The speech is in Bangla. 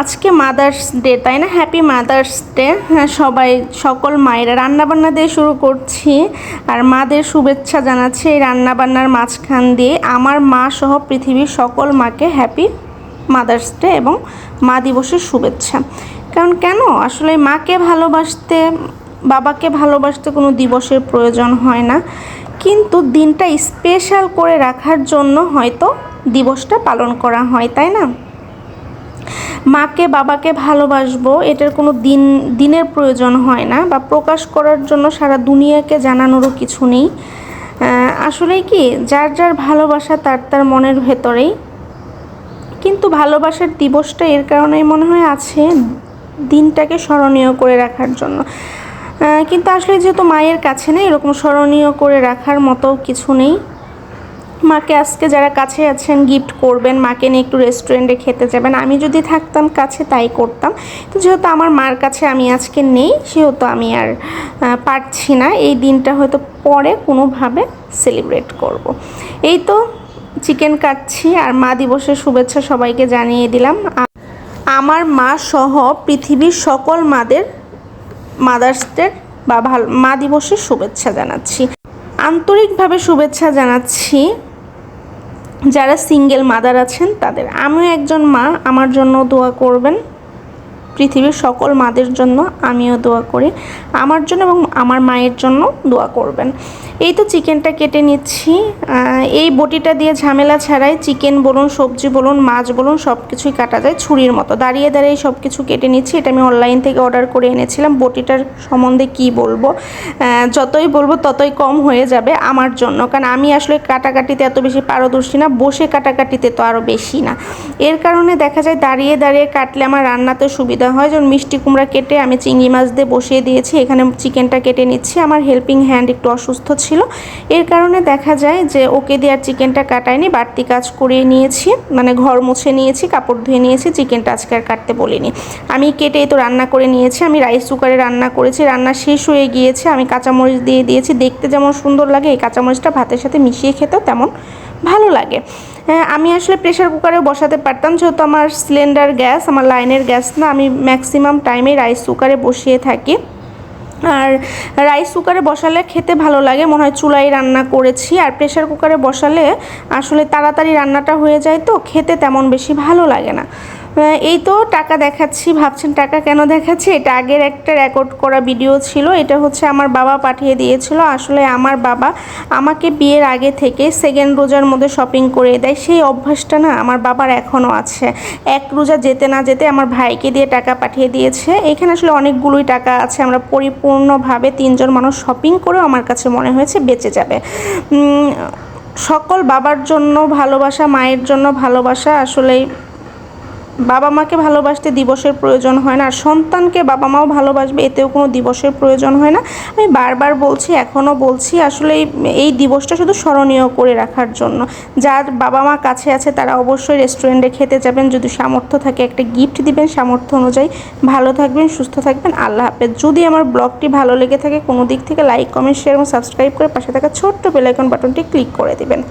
আজকে মাদার্স ডে তাই না? হ্যাপি মাদার্স ডে হ্যাঁ সবাই, সকল মায়েরা রান্নাবান্না দিয়ে শুরু করছি। আর মাদের শুভেচ্ছা জানাচ্ছি এই রান্নাবান্নার মাঝখান দিয়ে। আমার মা সহ পৃথিবীর সকল মাকে হ্যাপি মাদার্স ডে এবং মা দিবসের শুভেচ্ছা। কারণ কেন? আসলে মাকে ভালোবাসতে, বাবাকে ভালোবাসতে কোনো দিবসের প্রয়োজন হয় না। কিন্তু দিনটা স্পেশাল করে রাখার জন্য হয়তো দিবসটা পালন করা হয়, তাই না? মাকে, বাবাকে ভালোবাসবো, এটার কোনো দিন, দিনের প্রয়োজন হয় না বা প্রকাশ করার জন্য সারা দুনিয়াকে জানানোরও কিছু নেই। আসলে কি, যার যার ভালোবাসা তার তার মনের ভেতরেই। কিন্তু ভালোবাসার দিবসটা এর কারণেই মনে হয় আছে দিনটাকে স্মরণীয় করে রাখার জন্য। কিন্তু আসলে যেহেতু মায়ের কাছে নেই, এরকম স্মরণীয় করে রাখার মতো কিছু নেই। মাকে আজকে যারা কাছে আছেন গিফট করবেন, মাকে নিয়ে একটু রেস্টুরেন্টে খেতে যাবেন। আমি যদি থাকতাম কাছে, তাই করতাম। তো যেহেতু আমার মার কাছে আমি আজকে নেই, সেহেতু আমি আর পারছি না। এই দিনটা হয়তো পরে কোনোভাবে সেলিব্রেট করব। এই তো চিকেন কাটছি, আর মা দিবসের শুভেচ্ছা সবাইকে জানিয়ে দিলাম। আমার মা সহ পৃথিবীর সকল মাদের মাদার্স ডে বা ভালো, মা দিবসের শুভেচ্ছা জানাচ্ছি। আন্তরিকভাবে শুভেচ্ছা জানাচ্ছি যারা সিঙ্গেল মাদার আছেন তাদের আমিও একজন মা আমার জন্য দোয়া করবেন। পৃথিবীর সকল মাদের জন্য আমিও দোয়া করি। আমার জন্য এবং আমার মায়ের জন্য দোয়া করবেন। এই তো চিকেনটা কেটে নিচ্ছি। এই বটিটা দিয়ে ঝামেলা ছাড়াই চিকেন বলুন, সবজি বলুন, মাছ বলুন সব কিছুই কাটা যায় ছুরির মতো। দাঁড়িয়ে দাঁড়িয়ে সব কিছু কেটে নিচ্ছি। এটা আমি অনলাইন থেকে অর্ডার করে এনেছিলাম। বটিটার সম্বন্ধে কি বলব? যতই বলব ততই কম হয়ে যাবে আমার জন্য। কারণ আমি আসলে কাটাকাটিতে এত বেশি পারদর্শী না, বসে কাটাকাটিতে তো আরও বেশি না। এর কারণে দেখা যায় দাঁড়িয়ে দাঁড়িয়ে কাটলে আমার রান্নাতে সুবিধা হয়। যেমন মিষ্টি কুমড়া কেটে আমি চিংড়ি মাছ দিয়ে বসিয়ে দিয়েছি, এখানে চিকেনটা কেটে নিচ্ছি। আমার হেল্পিং হ্যান্ড একটু অসুস্থ ছিল। এর কারণে দেখা যায় যে ওকে দিয়ে আর চিকেনটা কাটায়নি বাড়তি কাজ করিয়ে নিয়েছি মানে ঘর মুছে নিয়েছি, কাপড় ধুয়ে নিয়েছি, চিকেনটা আজকে আর কাটতে বলিনি। আমি কেটে এই তো রান্না করে নিয়েছি, আমি রাইস কুকারে রান্না করেছি, রান্না শেষ হয়ে গিয়েছে, আমি কাঁচামরিচ দিয়ে দিয়েছি। দেখতে যেমন সুন্দর লাগে, এই কাঁচামরিচটা ভাতের সাথে মিশিয়ে খেতেও তেমন ভালো লাগে। হ্যাঁ, আমি আসলে প্রেশার কুকারে বসাতে পারতাম যেহেতু আমার সিলিন্ডার গ্যাস আমার লাইনের গ্যাস না আমি ম্যাক্সিমাম টাইমে রাইস কুকারে বসিয়ে থাকি। আর রাইস কুকারে বসালে খেতে ভালো লাগে মনে হয় চুলাই রান্না করেছি। আর প্রেশার কুকারে বসালে আসলে তাড়াতাড়ি রান্নাটা হয়ে যায় তো খেতে তেমন বেশি ভালো লাগে না। এই তো টাকা দেখাচ্ছি, ভাবছেন টাকা কেন দেখাচ্ছি? এটা আগের একটা রেকর্ড করা ভিডিও ছিল, এটা হচ্ছে আমার বাবা পাঠিয়ে দিয়েছিল, আসলে আমার বাবা আমাকে বিয়ের আগে থেকে সেকেন্ড রোজার মধ্যে শপিং করে দেয়, সেই অভ্যাসটা না আমার বাবার এখনও আছে। এক রোজা যেতে না যেতে আমার ভাইকে দিয়ে টাকা পাঠিয়ে দিয়েছে, এখানে আসলে অনেকগুলোই টাকা আছে, আমরা পরিপূর্ণভাবে তিনজন মানুষ শপিং করেও আমার কাছে মনে হয়েছে বেঁচে যাবে। সকল বাবার জন্য ভালোবাসা, মায়ের জন্য ভালোবাসা, আসলেই বাবা মাকে ভালোবাসতে দিবসের প্রয়োজন হয় না, আর সন্তানকে বাবা মাও ভালোবাসবে, এতেও কোনো দিবসের প্রয়োজন হয় না। আমি বারবার বলছি, এখনও বলছি, আসলে এই- দিবসটা শুধু স্মরণীয় করে রাখার জন্য। যার বাবা মা কাছে আছে, তারা অবশ্যই রেস্টুরেন্টে খেতে যাবেন। যদি সামর্থ্য থাকে, একটা গিফট দিবেন সামর্থ্য অনুযায়ী। ভালো থাকবেন, সুস্থ থাকবেন, আল্লাহ হাফেজ। যদি আমার ব্লগটি ভালো লেগে থাকে, কোনো দিক থেকে লাইক, কমেন্ট, শেয়ার এবং সাবস্ক্রাইব করে পাশে থাকা ছোট্ট বেলাইকন বাটনটি ক্লিক করে দিবেন।